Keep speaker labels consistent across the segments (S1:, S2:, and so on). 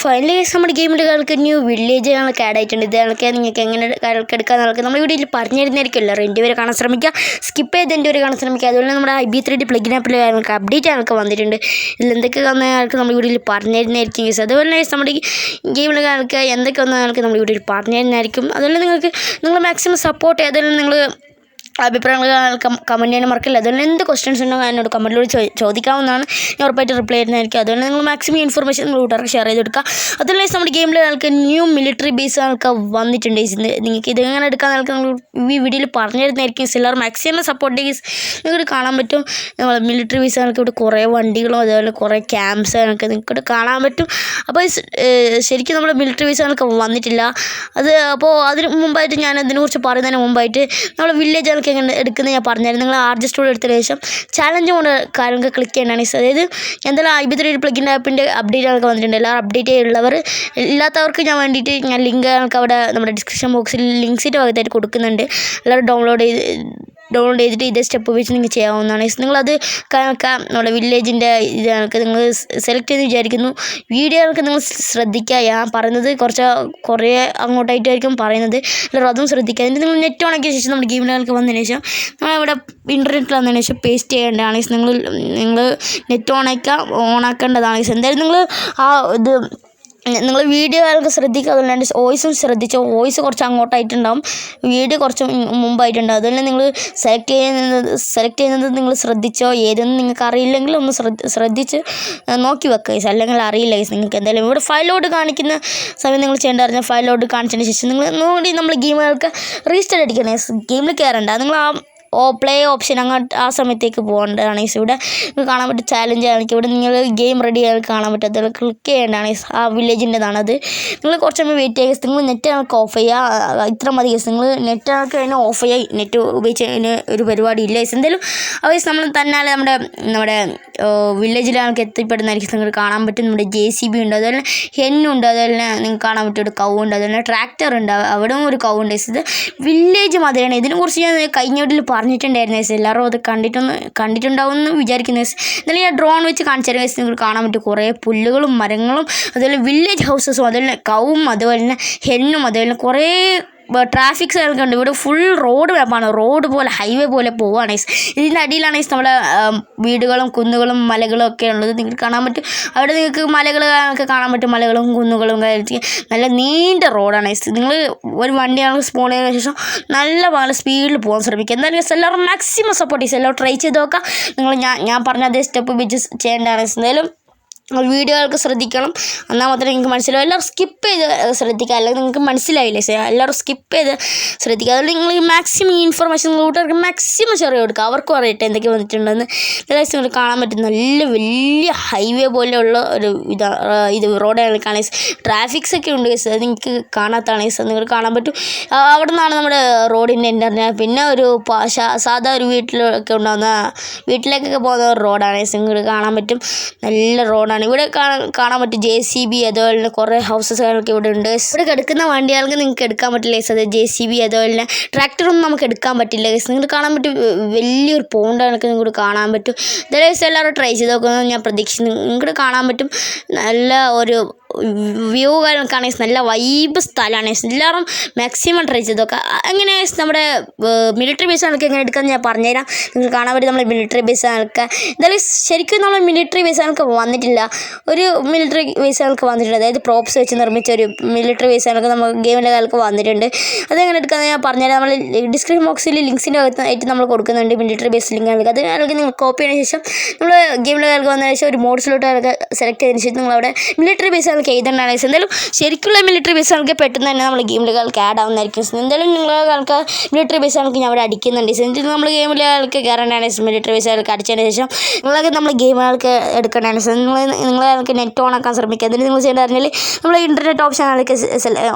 S1: Finally നമ്മുടെ ഗെയിമിൽ കളിക്ക് ന്യൂ വില്ലേജ് ഞങ്ങൾക്ക് ആഡ് ആയിട്ടുണ്ട്. ഇത് ഞങ്ങൾക്ക് നിങ്ങൾക്ക് എങ്ങനെ കളിക്ക് എടുക്കാൻ നമുക്ക് നമ്മൾ വീഡിയോയിൽ പറഞ്ഞു തരുന്നതായിരിക്കുമല്ലോ എന്റെ വരെ കാണാൻ ശ്രമിക്കുക. സ്കിപ്പ് ചെയ്ത് എന്റെ വരെ കാണാൻ ശ്രമിക്കുക. അതുപോലെ നമ്മുടെ I B three D plugin ആപ്പിൽ ഞങ്ങൾക്ക് അപ്ഡേറ്റ് ഞങ്ങൾക്ക് വന്നിട്ടുണ്ട്. ഇതിൽ എന്തൊക്കെ വന്ന ഞങ്ങൾക്ക് നമ്മൾ വീഡിയോയിൽ പറഞ്ഞു തരുന്നതായിരിക്കും guys. അതുപോലെ തന്നെ നമ്മുടെ ഗെയിമിൽ ഞങ്ങൾക്ക് എന്തൊക്കെ വന്ന ഞങ്ങൾക്ക് നമ്മൾ വീഡിയോയിൽ പറഞ്ഞു തരുന്നതായിരിക്കും അതുപോലെ നിങ്ങൾക്ക് നിങ്ങൾ മാക്സിമം സപ്പോർട്ട് ചെയ്യുക അതുപോലെ നിങ്ങൾ അഭിപ്രായങ്ങൾ കമന്റ് ചെയ്യാൻ മറക്കില്ല? അതുപോലെ എന്ത് ക്വസ്റ്റ്യൻസ് ഉണ്ടെങ്കിൽ എന്നോട് കമന്റിലൂടെ ചോദിക്കാവുന്നതാണ്. ഞാൻ ഉറപ്പായിട്ട് റിപ്ലൈ ചെയ്യുന്നതായിരിക്കും അതുപോലെ നിങ്ങൾ മാക്സിമം ഇൻഫർമേഷൻ നിങ്ങൾ കൂട്ടുകാർക്ക് ഷെയർ ചെയ്ത് കൊടുക്കുക. അതുപോലെ നമ്മുടെ ഗെയിമിൽ നിങ്ങൾക്ക് ന്യൂ മിലിറ്ററി ബേസ് ആൾക്ക് വന്നിട്ടുണ്ട് നിങ്ങൾക്ക് ഇത് എങ്ങനെ എടുക്കാൻ നിങ്ങൾക്ക് നിങ്ങൾ ഈ വീഡിയോയിൽ പറഞ്ഞു തരുന്നതായിരിക്കും സില്ലർ മാക്സിമം സപ്പോർട്ട് ചെയ്ത് നിങ്ങൾക്ക് കാണാൻ പറ്റും. നമ്മൾ മിലിറ്ററി ബേസ് ആൾക്ക് ഇവിടെ കുറേ വണ്ടികളും അതുപോലെ കുറേ ക്യാമ്പ്സ് നിങ്ങൾക്ക് നിങ്ങൾക്ക് കാണാൻ പറ്റും. അപ്പോൾ ശരിക്കും നമ്മുടെ മിലിറ്ററി ബേസ് ആൾക്ക് വന്നിട്ടില്ല. അത് അപ്പോൾ അതിന് മുമ്പായിട്ട് ഞാൻ അതിനെക്കുറിച്ച് പറയുന്നതിന് മുമ്പായിട്ട് നമ്മൾ വില്ലേജ് നിങ്ങൾക്ക് എങ്ങനെ എടുക്കുന്നത് ഞാൻ പറഞ്ഞായിരുന്നു. നിങ്ങൾ ആർ ജി സ്റ്റോഡ് എടുത്തതിന് ശേഷം ചാലഞ്ച് മോഡ് കാര്യങ്ങൾക്ക് ക്ലിക്ക് ചെയ്യേണ്ടതാണ് അതായത് എന്തായാലും ബി ത്രീ പ്ലഗിൻ ആപ്പിന്റെ അപ്ഡേറ്റ് ഞങ്ങൾക്ക് വന്നിട്ടുണ്ട്. എല്ലാവരും അപ്ഡേറ്റ് ഉള്ളവർ ഇല്ലാത്തവർക്ക് ഞാൻ വേണ്ടിയിട്ട് ഞാൻ ലിങ്ക് ഞങ്ങൾക്ക് അവിടെ നമ്മുടെ ഡിസ്ക്രിപ്ഷൻ ബോക്സിൽ ലിങ്ക്സിന്റെ ഭാഗത്തായിട്ട് കൊടുക്കുന്നുണ്ട്. എല്ലാവരും ഡൗൺലോഡ് ചെയ്ത് ഡൗൺലോഡ് ചെയ്തിട്ട് ഇതേ സ്റ്റെപ്പ് വെച്ച് നിങ്ങൾക്ക് ചെയ്യാവുന്നതാണ്. നിങ്ങളത് നമ്മുടെ വില്ലേജിന്റെ ഇതൊക്കെ നിങ്ങൾ സെലക്ട് ചെയ്ത് വിചാരിക്കുന്നു. വീഡിയോകൾക്ക് നിങ്ങൾ ശ്രദ്ധിക്കുക ഞാൻ പറയുന്നത് കുറച്ച് കുറേ അങ്ങോട്ടായിട്ടായിരിക്കും പറയുന്നത്. എല്ലാവരും അതും ശ്രദ്ധിക്കുക എന്നിട്ട് നിങ്ങൾ നെറ്റ് ഓണാക്കിയ ശേഷം നമ്മുടെ ഗെയിമിലേക്ക് വന്നതിന് ശേഷം നമ്മളിവിടെ ഇന്റർനെറ്റിൽ വന്നതിന് ശേഷം പേസ്റ്റ് ചെയ്യേണ്ടതാണ്. നിങ്ങൾ നിങ്ങൾ നെറ്റ് ഓണാക്കുക ഓണാക്കേണ്ടതാണ് എന്തായാലും നിങ്ങൾ ആ ഇത് നിങ്ങൾ വീഡിയോ ആൾക്ക് ശ്രദ്ധിക്കുക. അതുകൊണ്ട് വോയിസും ശ്രദ്ധിച്ചോ. വോയിസ് കുറച്ച് അങ്ങോട്ടായിട്ടുണ്ടാവും. വീഡിയോ കുറച്ച് മുമ്പായിട്ടുണ്ടാവും. അതുപോലെ നിങ്ങൾ സെലക്ട് ചെയ്യുന്നത് സെലക്ട് ചെയ്യുന്നത് നിങ്ങൾ ശ്രദ്ധിച്ചോ? ഏതെന്ന് നിങ്ങൾക്ക് അറിയില്ലെങ്കിൽ ഒന്ന് ശ്രദ്ധ ശ്രദ്ധിച്ച് നോക്കി വെക്കുക guys. അല്ലെങ്കിൽ അറിയില്ല guys നിങ്ങൾക്ക് എന്തായാലും. ഇവിടെ ഫയലോട് കാണിക്കുന്ന സമയം നിങ്ങൾ ചെയ്യേണ്ട അറിഞ്ഞാൽ ഫയലോട് കാണിച്ചതിന് ശേഷം നിങ്ങൾ ഒന്നുകൂടി നമ്മൾ ഗെയിമുകൾക്ക് റീസ്റ്റാർട്ട് അടിക്കണം ഗെയിമിൽ കയറണ്ട നിങ്ങൾ ആ ഓ പ്ലേ ഓപ്ഷൻ അങ്ങോട്ട് ആ സമയത്തേക്ക് പോകേണ്ടതാണ് ഈസ് ഇവിടെ കാണാൻ പറ്റും ചാലഞ്ച് ആണ്. ഇവിടെ നിങ്ങൾ ഗെയിം റെഡി ആയി കാണാൻ പറ്റും. അതിൽ ക്ലിക്ക് ചെയ്യേണ്ടതാണ് ഈസ് ആ വില്ലേജിന്റെതാണ് അത്. നിങ്ങൾ കുറച്ച് സമയം വെയിറ്റ് ചെയ്യുക നിങ്ങൾ നെറ്റ് കണക്ക് ഓഫ് ചെയ്യുക. ഇത്ര മതി ഈസ് നിങ്ങൾ നെറ്റ് കണക്ക് അതിനെ ഓഫ് ചെയ്യുക നെറ്റ് ഉപയോഗിച്ച് അതിന് ഒരു പരിപാടി ഇല്ല ഈസ് എന്തായാലും അവൈസ് നമ്മൾ തന്നാലെ നമ്മുടെ നമ്മുടെ നമുക്ക് എത്തിപ്പെടുന്നതായിരിക്കും നിങ്ങൾക്ക് കാണാൻ പറ്റും. നമ്മുടെ ജെ സി ബി ഉണ്ട്. അതുപോലെ ഹെന്നുണ്ട് അതുപോലെ തന്നെ നിങ്ങൾക്ക് കാണാൻ പറ്റും ഒരു കൗ ഉണ്ട്. അതുപോലെ ട്രാക്ടർ ഉണ്ട്. അവിടെ ഒരു കൗ ഉണ്ട് ഇത് വില്ലേജ് മാതിരിയാണ് ഇതിനെക്കുറിച്ച് ഞാൻ കഴിഞ്ഞ വീട്ടിൽ പറഞ്ഞിട്ടുണ്ടായിരുന്നു guys. എല്ലാവരും അത് കണ്ടിട്ടൊന്ന് കണ്ടിട്ടുണ്ടാവും എന്ന് വിചാരിക്കുന്നു guys. എന്നാലും ഞാൻ ഡ്രോൺ വെച്ച് കാണിച്ചു തരാം നിങ്ങൾ നിങ്ങൾക്ക് കാണാൻ പറ്റും കുറേ പുല്ലുകളും മരങ്ങളും അതുപോലെ വില്ലേജ് ഹൗസസും അതുപോലെ കവും അതുപോലെ തന്നെ ഹെന്നും അതുപോലെ കുറേ ട്രാഫിക് സൈഡൊക്കെ ഉണ്ട്. ഇവിടെ ഫുൾ റോഡ് മാപ്പാണ് റോഡ് പോലെ ഹൈവേ പോലെ പോവാണ്. ഇതിന്റെ അടിയിലാണ് നമ്മുടെ വീടുകളും കുന്നുകളും മലകളും ഒക്കെ ഉള്ളത്. നിങ്ങൾക്ക് കാണാൻ പറ്റും. അവിടെ നിങ്ങൾക്ക് മലകൾ ഒക്കെ കാണാൻ പറ്റും. മലകളും കുന്നുകളും കാര്യത്തിൽ നല്ല നീണ്ട റോഡാണ്. നിങ്ങൾ ഒരു വണ്ടിയാണ് സ്പോൺ ചെയ്തതിനു ശേഷം നല്ല പോലെ സ്പീഡിൽ പോകാൻ ശ്രമിക്കുക. എന്തായാലും guys എല്ലാവരും മാക്സിമം സപ്പോർട്ട് ചെയ്യും എല്ലാവരും ട്രൈ ചെയ്ത് നോക്കാം. നിങ്ങൾ ഞാൻ ഞാൻ പറഞ്ഞ അതേ സ്റ്റെപ്പ് വെച്ച് ചെയ്യേണ്ടതാണ്. എന്തായാലും വീഡിയോകൾക്ക് ശ്രദ്ധിക്കണം. എന്നാൽ മാത്രമേ നിങ്ങൾക്ക് മനസ്സിലാവും. എല്ലാവരും സ്കിപ്പ് ചെയ്ത് ശ്രദ്ധിക്കുക. അല്ലെങ്കിൽ നിങ്ങൾക്ക് മനസ്സിലായില്ലേ? എല്ലാവരും സ്കിപ്പ് ചെയ്ത് ശ്രദ്ധിക്കുക. അതുകൊണ്ട് നിങ്ങൾ മാക്സിമം ഈ ഇൻഫർമേഷൻ കൂട്ടുകാർക്ക് മാക്സിമം ചെറിയ കൊടുക്കുക. അവർക്കും അറിയട്ടെ എന്തൊക്കെ വന്നിട്ടുണ്ടെന്ന്. എല്ലാവരും നിങ്ങൾക്ക് കാണാൻ പറ്റും നല്ല വലിയ ഹൈവേ പോലെയുള്ള ഒരു ഇതാ ആ, ഇത് റോഡാണ് കാണാൻ ട്രാഫിക്സ് ഒക്കെ ഉണ്ട് guys. അത് നിങ്ങൾക്ക് കാണാത്താണ് guys. നിങ്ങൾ കാണാൻ പറ്റും. അവിടെ നിന്നാണ് നമ്മുടെ റോഡിന്റെ ഇന്റർനെറ്റ് പിന്നെ ഒരു സാധാ ഒരു വീട്ടിലൊക്കെ ഉണ്ടാകുന്ന വീട്ടിലേക്കൊക്കെ പോകുന്ന റോഡാണ് guys. നിങ്ങൾക്ക് കാണാൻ പറ്റും. നല്ല റോഡാണ് ഇവിടെ കാണാൻ കാണാൻ പറ്റും ജെ സി ബി അതുപോലെ തന്നെ കുറേ ഹൗസസ് കാര്യങ്ങളൊക്കെ ഇവിടെ ഉണ്ട്. ഇവിടെ കിടക്കുന്ന വണ്ടികൾക്ക് നിങ്ങൾക്ക് എടുക്കാൻ പറ്റില്ല ഗസ് അത് ജെ സി ബി അതുപോലെ തന്നെ ട്രാക്ടറൊന്നും നമുക്ക് എടുക്കാൻ പറ്റില്ല ഗസ് നിങ്ങൾക്ക് കാണാൻ പറ്റും വലിയൊരു പോണ്ട് കണക്ക് നിങ്ങൾക്ക് കാണാൻ പറ്റും. ഇതേ ദിവസം എല്ലാവരും ട്രൈ ചെയ്ത് നോക്കുന്നത് ഞാൻ പ്രതീക്ഷിക്കുന്നു. നിങ്ങൾക്ക് കാണാൻ പറ്റും നല്ല ഒരു വ്യൂ കാര്യങ്ങളൊക്കെയാണെങ്കിൽ നല്ല വൈബ് സ്ഥലമാണ് എല്ലാവരും മാക്സിമം ട്രൈ ചെയ്ത് നോക്കുക അങ്ങനെ നമ്മുടെ മിലിറ്ററി ബേസ് ആൾക്ക് എങ്ങനെ എടുക്കാമെന്ന് ഞാൻ പറഞ്ഞുതരാം. നിങ്ങൾ കാണാൻ പറ്റും നമ്മൾ മിലിറ്ററി ബേസ് ആൾക്ക് എന്തായാലും ശരിക്കും നമ്മൾ മിലിറ്ററി ബേസ് ആൾക്ക് വന്നിട്ടില്ല. ഒരു മിലിറ്ററി ബേസ് ആൾക്ക് വന്നിട്ടുണ്ട്. അതായത് പ്രോപ്സ് വെച്ച് നിർമ്മിച്ച ഒരു മിലിറ്ററി ബേസ് ആൾക്ക് നമ്മൾ ഗെയിമിന്റെ കാലത്ത് വന്നിട്ടുണ്ട്. അതെങ്ങനെ എടുക്കാമെന്ന് ഞാൻ പറഞ്ഞുതരാം. നമ്മൾ ഡിസ്ക്രിപ്ഷൻ ബോക്സിൽ ലിങ്ക്സിന്റെ ആയിട്ട് നമ്മൾ കൊടുക്കുന്നുണ്ട് മിലിറ്ററി ബേസ് ലിങ്ക് ആൾക്ക് അത് ആൾക്ക് നിങ്ങൾ കോപ്പി ചെയ്യുന്ന ശേഷം നമ്മൾ ഗെയിമിന്റെ കാലത്ത് വന്നതിന് ശേഷം ഒരു മോഡ് സ്ലോട്ട് സെലക്ട് ചെയ്തതിന് ശേഷം നിങ്ങൾ അവിടെ മിലിറ്ററി ബേസ് ആൾക്ക് എഴുതേണ്ടതാണ് guys. എന്തായാലും ശരിക്കുള്ള മിലിറ്ററി ബേസ് നമുക്ക് പെട്ടെന്ന് തന്നെ നമ്മൾ ഗെയിമിലെ കളിക്ക് ആഡ് ആവുന്നതായിരിക്കും. എന്തായാലും നിങ്ങൾ ആൾക്ക് മിലിറ്ററി ബേസ് ആണെങ്കിൽ ഞാൻ അവിടെ അടിക്കുന്നുണ്ട്. എന്നിട്ട് നമ്മൾ ഗെയിമിലെ ആൾക്ക് കയറേണ്ടതാണ് മിലിറ്ററി ബേസ് ആൾക്ക് അടിച്ചതിന് ശേഷം നിങ്ങളൊക്കെ നമ്മൾ ഗെയിമുകൾക്ക് എടുക്കേണ്ടതാണ് നിങ്ങൾ നിങ്ങൾ ആൾക്ക് നെറ്റ് ഓൺ ആക്കാൻ ശ്രമിക്കുക. എന്നിട്ട് നിങ്ങൾ ചെയ്യേണ്ട പറഞ്ഞാൽ നമ്മൾ ഇന്റർനെറ്റ് ഓപ്ഷൻ ആൾക്ക്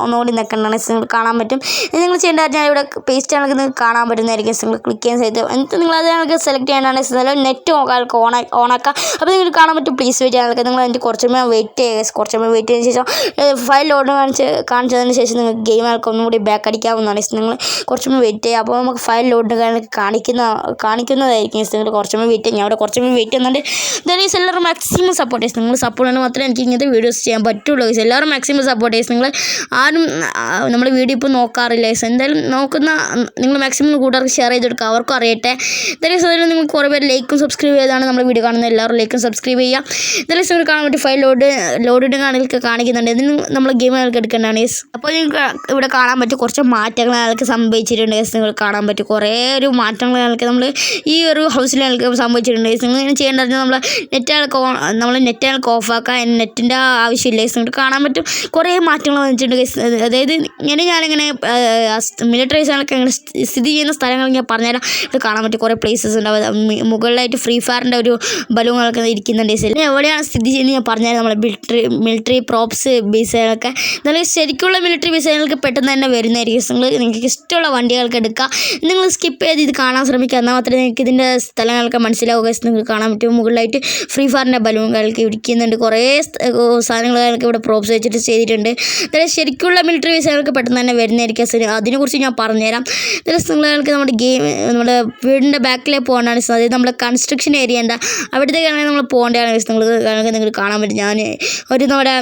S1: ഒന്നുകൂടി നിൽക്കേണ്ടതാണ് നിങ്ങൾക്ക് കാണാൻ പറ്റും. നിങ്ങൾ ചെയ്യേണ്ട പറഞ്ഞാൽ ഇവിടെ പേസ്റ്റ് ആണെങ്കിൽ നിങ്ങൾക്ക് കാണാൻ പറ്റുന്നതായിരിക്കും. നിങ്ങൾ ക്ലിക്ക് ചെയ്യാൻ ചെയ്ത് എന്നിട്ട് നിങ്ങൾ അത് ആൾക്ക് സെലക്ട് ചെയ്യാനാണ് നെറ്റ് ആൾക്ക് ഓൺ ഓണാക്കാം അപ്പോൾ നിങ്ങൾക്ക് കാണാൻ പറ്റും. പ്ലീസ് വെയിറ്റ് ആൾക്ക് നിങ്ങൾ അതിന്റെ കുറച്ചുകൂടെ വെയിറ്റ് ചെയ്യുക. കുറച്ചുകൂടെ വെയിറ്റ് ചെയ്തതിന് ശേഷം ഫയൽ ലോഡ് കാണിച്ച് കാണിച്ചതിന് ശേഷം നിങ്ങൾക്ക് ഗെയിം ആൾക്ക് ഒന്നും കൂടി ബാക്ക് അടിക്കാവുന്നതാണ് നിങ്ങൾ കുറച്ചും വെയിറ്റ് ചെയ്യുക അപ്പോൾ നമുക്ക് ഫയൽ ലോഡ് കാണിക്കുന്ന കാണിക്കുന്നതായിരിക്കും നിങ്ങൾ കുറച്ചും വെയിറ്റ് ചെയ്യാം. അവിടെ കുറച്ചും വെയിറ്റ് ചെയ്യുന്നുണ്ട്. ദൈസ് എല്ലാവരും മാക്സിമം സപ്പോർട്ട് ചെയ്യും. നിങ്ങൾ സപ്പോർട്ട് ചെയ്യണം മാത്രമേ എനിക്ക് ഇങ്ങനത്തെ വീഡിയോസ് ചെയ്യാൻ പറ്റുള്ളൂ. എല്ലാവരും മാക്സിമം സപ്പോർട്ട് ചെയ്യും. നിങ്ങൾ ആരും നമ്മൾ വീഡിയോ ഇപ്പോൾ നോക്കാറില്ല. എന്തായാലും നോക്കുന്ന നിങ്ങൾ മാക്സിമം കൂട്ടുകാർക്ക് ഷെയർ ചെയ്ത് കൊടുക്കുക. അവർക്കും അറിയട്ടെ. ദൈസ് അതിൽ നിങ്ങൾ കുറേ പേര് ലൈക്കും സബ്സ്ക്രൈബ് ചെയ്താണ് നമ്മൾ വീഡിയോ കാണുന്നത്. എല്ലാവരും ലൈക്കും സബ്സ്ക്രൈബ് ചെയ്യുക. ദൈസ് നിങ്ങൾ കാണാൻ പറ്റും ഫയൽ ലോഡ് ലോഡിന്റെ കാണലൊക്കെ കാണിക്കുന്നുണ്ട്. ഇതിന് നമ്മൾ ഗെയിം നിങ്ങൾക്ക് എടുക്കേണ്ടതാണ് യെസ്. അപ്പോൾ നിങ്ങൾക്ക് ഇവിടെ കാണാൻ പറ്റും കുറച്ച് മാറ്റങ്ങൾ അയാൾക്ക് സംഭവിച്ചിട്ടുണ്ട് യെസ്. നിങ്ങൾ കാണാൻ പറ്റും കുറേ ഒരു മാറ്റങ്ങൾ അയാൾക്ക് നമ്മൾ ഈ ഒരു ഹൗസിൽ അയാൾക്ക് സംഭവിച്ചിട്ടുണ്ട് യെസ്. നിങ്ങൾ ഇങ്ങനെ ചെയ്യേണ്ടത് നമ്മൾ നെറ്റ് അയാൾക്ക് ഓൺ നമ്മൾ നെറ്റ് അയാൾക്ക് ഓഫാക്കാൻ നെറ്റിന്റെ ആവശ്യമില്ല യെസ്. നിങ്ങൾക്ക് കാണാൻ പറ്റും കുറേ മാറ്റങ്ങൾ വന്നിട്ടുണ്ട് യെസ്. അതായത് ഇങ്ങനെ ഞാനിങ്ങനെ മിലിറ്ററീസ് അയാൾക്ക് ഇങ്ങനെ സ്ഥിതി ചെയ്യുന്ന സ്ഥലങ്ങൾ ഞാൻ പറഞ്ഞുതരാം. ഇവിടെ കാണാൻ പറ്റും കുറേ പ്ലേസസ് ഉണ്ടാവും മുകളിലായിട്ട് ഫ്രീ ഫയറിന്റെ ഒരു ബലൂണുകളൊക്കെ ഇരിക്കുന്നുണ്ട് യെസ്. എവിടെയാണ് സ്ഥിതി ചെയ്യുന്നത് ഞാൻ പറഞ്ഞുതരാം. നമ്മൾ മിലിറ്ററി മിലിറ്ററി പ്രോപ്സ് ബിസൈനൊക്കെ എന്നാലും ശരിക്കുള്ള മിലിറ്ററി ബിസൈനുകൾക്ക് പെട്ടെന്ന് തന്നെ വരുന്നതായിരിക്കും. നിങ്ങൾ നിങ്ങൾക്ക് ഇഷ്ടമുള്ള വണ്ടികൾക്ക് എടുക്കുക നിങ്ങൾ സ്കിപ്പ് ചെയ്ത് ഇത് കാണാൻ ശ്രമിക്കുക. എന്നാൽ മാത്രമേ നിങ്ങൾക്ക് ഇതിന്റെ സ്ഥലങ്ങളൊക്കെ മനസ്സിലാവുക. നിങ്ങൾക്ക് കാണാൻ പറ്റും. മുകളിലായിട്ട് ഫ്രീ ഫയറിന്റെ ബലൂണുകൾക്ക് ഇടിക്കുന്നുണ്ട്. കുറേ സാധനങ്ങളൊക്കെ ഇവിടെ പ്രോപ്സ് വെച്ചിട്ട് ചെയ്തിട്ടുണ്ട്. എന്നാലും ശരിക്കുള്ള മിലിറ്ററി ബേസുകൾക്ക് പെട്ടെന്ന് തന്നെ വരുന്നതായിരിക്കും. അതിനെക്കുറിച്ച് ഞാൻ പറഞ്ഞുതരാം. അതായത് നിങ്ങൾക്ക് നമ്മുടെ ഗെയിം നമ്മുടെ വീടിന്റെ ബാക്കിലെ പോകേണ്ടതാണ് അതായത് നമ്മുടെ കൺസ്ട്രക്ഷൻ ഏരിയ ഉണ്ട് അവിടത്തേക്കാണെങ്കിൽ നമ്മൾ പോകേണ്ടതാണ് നിങ്ങൾ നിങ്ങൾക്ക് കാണാൻ പറ്റും. ഞാൻ ഒരു നമ്മുടെ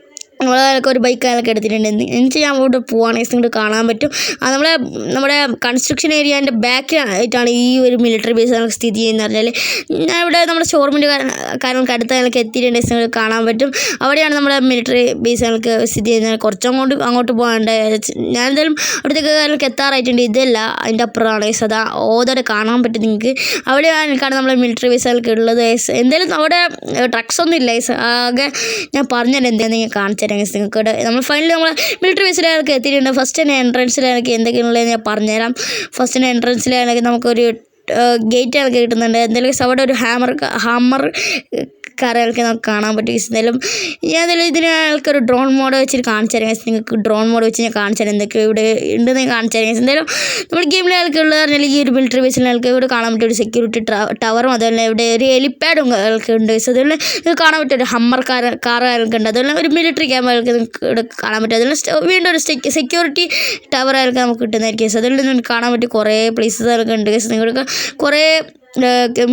S1: നമ്മളൊക്കെ ഒരു ബൈക്ക് അതൊക്കെ എടുത്തിട്ടുണ്ട്. എന്ന് വെച്ചാൽ ഞാൻ അവിടെ പോവുകയാണെങ്കിൽ ഇങ്ങോട്ട് കാണാൻ പറ്റും. അത് നമ്മളെ നമ്മുടെ കൺസ്ട്രക്ഷൻ ഏരിയന്റെ ബാക്കിലായിട്ടാണ് ഈ ഒരു മിലിറ്ററി ബേസ് നമുക്ക് സ്ഥിതി ചെയ്യുന്നത് പറഞ്ഞാൽ ഞാൻ ഇവിടെ നമ്മുടെ ഷോറൂമിന്റെ കാര്യങ്ങൾക്ക് അടുത്ത് ഞങ്ങൾക്ക് എത്തിയിട്ടുണ്ട്. നിങ്ങൾക്ക് കാണാൻ പറ്റും. അവിടെയാണ് നമ്മുടെ മിലിറ്ററി ബേസ് ഞങ്ങൾക്ക് സ്ഥിതി ചെയ്യുന്നത്. കുറച്ച് അങ്ങോട്ട് അങ്ങോട്ട് പോകാണ്ട് ഞാൻ എന്തായാലും അവിടത്തേക്ക് ഞങ്ങൾക്ക് എത്താറായിട്ടുണ്ട്. ഇതല്ല അതിന്റെ അപ്പുറമാണ്. സദാ ഓതോടെ കാണാൻ പറ്റും നിങ്ങൾക്ക്. അവിടെയാണ് നമ്മുടെ മിലിറ്ററി ബേസ് ഞങ്ങൾക്ക് ഉള്ളത്. എന്തായാലും അവിടെ ട്രക്സ് ഒന്നും ഇല്ല. ആകെ ഞാൻ പറഞ്ഞാൽ എന്തെങ്കിലും കാണിച്ചു guys. നിങ്ങൾക്ക് നമ്മൾ ഫൈനലി നമ്മൾ മിലിറ്ററി ബേസിലേക്ക് എത്തിയിട്ടുണ്ട്. ഫസ്റ്റ് തന്നെ എൻട്രൻസിലേക്ക് എന്തൊക്കെയുള്ളത് ഞാൻ പറഞ്ഞുതരാം. ഫസ്റ്റ് തന്നെ എൻട്രൻസിലേക്ക് നമുക്കൊരു ഗേറ്റ് ഇറക്കി കിട്ടുന്നുണ്ട്. എന്തെങ്കിലും അവിടെ ഒരു ഹാമർ ഹാമർ കറയൊക്കെ നമുക്ക് കാണാൻ പറ്റും. എന്തായാലും ഞാൻ എന്തായാലും ഇതിന് ആൾക്കൊരു ഡ്രോൺ മോഡ് വെച്ചിട്ട് കാണിച്ചു തരാം നിങ്ങൾക്ക് ഡ്രോൺ മോഡ് വെച്ച് ഞാൻ കാണിച്ചു തരാം എന്തൊക്കെ ഇവിടെ ഉണ്ടെന്ന് കാണിച്ചു തരാം എന്തായാലും നമ്മുടെ ഗെയിമിലെ ആൾക്കുള്ള പറഞ്ഞാൽ ഈ ഒരു മിലിറ്ററി ബേസിലെ ആൾക്ക് ഇവിടെ കാണാൻ പറ്റും ഒരു സെക്യൂരിറ്റി ടവറും അതുപോലെ ഇവിടെ ഒരു ഹെലിപ്പാഡും ആൾക്ക് ഉണ്ട്. അതുപോലെ കാണാൻ പറ്റും ഒരു ഹമ്മർ കാർ കാർ ഉണ്ട്. അതുപോലെ ഒരു മിലിറ്ററി നിങ്ങൾക്ക് ഇവിടെ കാണാൻ പറ്റും. അതുപോലെ വീണ്ടും ഒരു സെക്യൂരിറ്റി ടവർ ആൾക്ക് നമുക്ക് കിട്ടുന്നതായിരിക്കും അതുപോലെ നിങ്ങൾക്ക് കാണാൻ പറ്റും കുറേ പ്ലേസസ് ആൾക്ക് ഉണ്ട്. നിങ്ങൾക്ക് കുറേ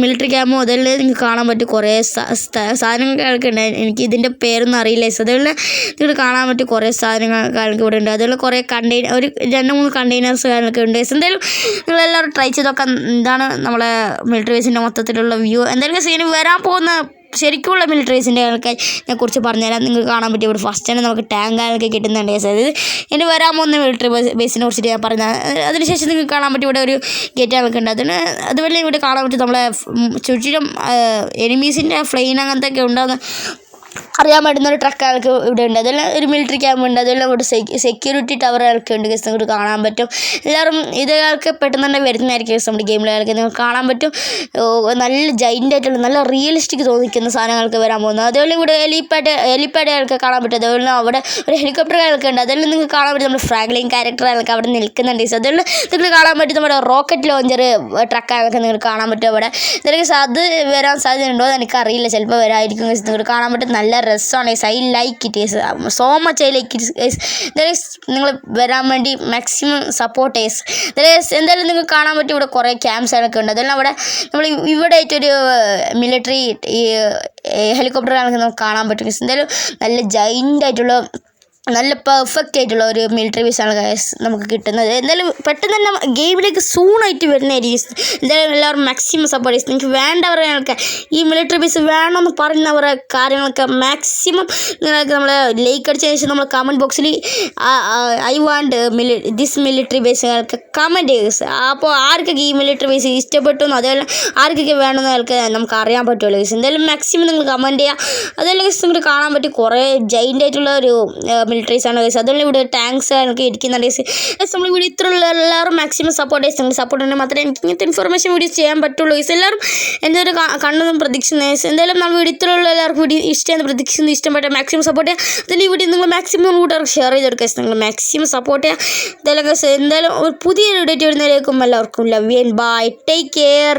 S1: മിലിറ്ററി ക്യാമ്പ് മുതൽ നിങ്ങൾക്ക് കാണാൻ പറ്റും കുറേ സാധനങ്ങളൊക്കെ ഉണ്ട് എനിക്ക് ഇതിന്റെ പേരൊന്നും അറിയില്ല guys. അതുപോലെ നിങ്ങൾക്ക് കാണാൻ പറ്റും കുറേ സാധനങ്ങളൊക്കെ ഇവിടെ ഉണ്ട് അതുപോലെ കുറേ കണ്ടെയ്നർ ഒരു രണ്ട് മൂന്ന് കണ്ടെയ്നേഴ്സ് കാര്യങ്ങളൊക്കെ ഉണ്ട് guys. എന്തായാലും നിങ്ങളെല്ലാവരും ട്രൈ ചെയ്ത് നോക്കാം എന്താണ് നമ്മളെ മിലിറ്ററി ബേസിന്റെ മൊത്തത്തിലുള്ള വ്യൂ എന്തായാലും സീന് വരാൻ പോകുന്ന ശരിക്കുള്ള മിലിറ്ററീസിന്റെ ആൾക്കാർ ഞാൻ കുറിച്ച് പറഞ്ഞുതരാം. നിങ്ങൾക്ക് കാണാൻ പറ്റും ഇവിടെ ഫസ്റ്റ് തന്നെ നമുക്ക് ടാങ്ക് ആയൊക്കെ കിട്ടുന്നുണ്ട്. അതായത് ഇനി വരാൻ പോകുന്ന മിലിറ്ററി ബേസിനെ കുറിച്ചിട്ട് ഞാൻ പറഞ്ഞ അതിനുശേഷം നിങ്ങൾക്ക് കാണാൻ പറ്റും ഇവിടെ ഒരു ഗേറ്റ് ആൾക്ക് ഉണ്ട്. അതിന് അതുപോലെ ഇവിടെ കാണാൻ പറ്റും നമ്മളെ ചുറ്റിലും എനിമീസിന്റെ ഫ്ലെയിൻ അങ്ങനത്തെ ഒക്കെ ഉണ്ടാകുന്ന അറിയാൻ പറ്റുന്ന ഒരു ട്രക്ക് ആൾക്ക് ഇവിടെ ഉണ്ട്. അതെല്ലാം ഒരു മിലിറ്ററി ക്യാമ്പ് ഉണ്ട്. അതെല്ലാം ഒരു സെക്യൂരിറ്റി ടവർ ആൾക്ക് ഉണ്ട് ഗസ് നിങ്ങൾക്ക് കാണാൻ പറ്റും. എല്ലാവരും ഇത് ആൾക്ക് പെട്ടെന്ന് തന്നെ വരുന്നതായിരിക്കും ഗസ് നമ്മുടെ ഗെയിമിലെ ആൾക്ക് നിങ്ങൾക്ക് കാണാൻ പറ്റും. നല്ല ജൈന്റ് ആയിട്ടുള്ള നല്ല റിയലിസ്റ്റിക് തോന്നിക്കുന്ന സാധനങ്ങൾക്ക് വരാൻ പോകുന്നത് അതുപോലെ ഇവിടെ എലിപ്പാഡ് എലിപ്പാഡ് ആൾക്ക് കാണാൻ പറ്റും. അതുപോലെ അവിടെ ഒരു ഹെലികോപ്റ്റർ ആൾക്ക് ഉണ്ട്. അതെല്ലാം നിങ്ങൾക്ക് കാണാൻ പറ്റും നമ്മുടെ ഫ്രാഗ്ലിൻ ക്യാരക്ടർ ആൾക്ക് അവിടെ നിൽക്കുന്നുണ്ട് ഗസ് അതെല്ലാം നിങ്ങൾക്ക് കാണാൻ പറ്റും നമ്മുടെ റോക്കറ്റ് ലോഞ്ചർ ട്രക്ക് ആൾക്ക് നിങ്ങൾക്ക് കാണാൻ പറ്റും അവിടെ. അത് വരാൻ സാധ്യതയുണ്ടോ എന്ന് എനിക്കറിയില്ല. ചിലപ്പോൾ വരായിരിക്കും ഗസ് നിങ്ങൾക്ക് കാണാൻ പറ്റും. നല്ല രസമാണ്. I like it guys so much I like it നിങ്ങൾ വരാൻ വേണ്ടി മാക്സിമം സപ്പോർട്ട് ചെയ്സ് എന്തായാലും നിങ്ങൾക്ക് കാണാൻ പറ്റും ഇവിടെ കുറേ ക്യാമ്പ്സ് ഒക്കെ ഉണ്ട്. അതെല്ലാം അവിടെ നമ്മൾ ഇവിടെ ആയിട്ടൊരു മിലിറ്ററി ഈ ഹെലികോപ്റ്റർ നമുക്ക് കാണാൻ പറ്റും guys. എന്തായാലും നല്ല ജൈന്റ് ആയിട്ടുള്ള നല്ല പെർഫെക്റ്റ് ആയിട്ടുള്ള ഒരു മിലിറ്ററി ആണ് ഗൈസ് നമുക്ക് കിട്ടുന്നത്. എന്തായാലും പെട്ടെന്ന് തന്നെ ഗെയിമിലേക്ക് സൂണായിട്ട് വരുന്നതായിരിക്കും എന്തായാലും എല്ലാവരും മാക്സിമം സപ്പോർട്ട് ചെയ്യും. നിങ്ങൾക്ക് വേണ്ടവരൊക്കെ ഈ മിലിറ്ററി ബേസ് വേണമെന്ന് പറയുന്നവരെ കാര്യങ്ങളൊക്കെ മാക്സിമം നിങ്ങൾക്ക് നമ്മൾ ലൈക്ക് അടിച്ചതിന് ശേഷം നമ്മൾ കമന്റ് ബോക്സിൽ I want Mili this military ബേസുകൾക്ക് കമന്റ് ചെയ്യുക അപ്പോൾ ആർക്കൊക്കെ ഈ മിലിറ്ററി ബേസ് ഇഷ്ടപ്പെട്ടു അതേപോലെ ആർക്കൊക്കെ വേണമെന്ന് അയാൾക്ക് നമുക്ക് അറിയാൻ പറ്റുള്ളൂ എന്തായാലും മാക്സിമം നിങ്ങൾ കമന്റ് ചെയ്യുക അതേപോലെ നിങ്ങൾക്ക് കാണാൻ പറ്റും കുറേ ജൈന്റ് ആയിട്ടുള്ള ഒരു മിലിറ്ററീസ് ആണ് ഗൈസ് അതുപോലെ ഇവിടെ ടാങ്ക്സ് ഒക്കെ ഇരിക്കുന്നുണ്ട് ഗൈസ് ഗൈസ് നമ്മൾ ഇവിടെ ഇത്രയുള്ള എല്ലാവരും മാക്സിമം സപ്പോർട്ട് ഗൈസ് നിങ്ങൾ സപ്പോർട്ട് ഉണ്ടെങ്കിൽ മാത്രമേ എനിക്ക് ഇങ്ങനത്തെ ഇൻഫർമേഷൻ വീഡിയോസ് ചെയ്യാൻ പറ്റുള്ളൂ ഗൈസ് എല്ലാവരും എന്റെ ഒരു കണ്ണൊന്നും പ്രതീക്ഷിക്കുന്നത് ഗൈസ് എന്തായാലും നമ്മൾ ഇവിടെ ഇത്രയുള്ള എല്ലാവർക്കും വീഡിയോ ഇഷ്ടമെന്ന് പ്രതീക്ഷിക്കുന്നു. ഇഷ്ടപ്പെട്ട മാക്സിമം സപ്പോർട്ട് ചെയ്യുക അതിൽ വീഡിയോ നിങ്ങൾ മാക്സിമം കൂട്ടുകാർക്ക് ഷെയർ ചെയ്ത് കൊടുക്കുക നിങ്ങൾ മാക്സിമം സപ്പോർട്ട് ചെയ്യുക എന്തായാലും ഗൈസ് എന്തായാലും ഒരു പുതിയൊരു ഡേറ്റ് വരുന്നതിലേക്കും എല്ലാവർക്കും love you bye take care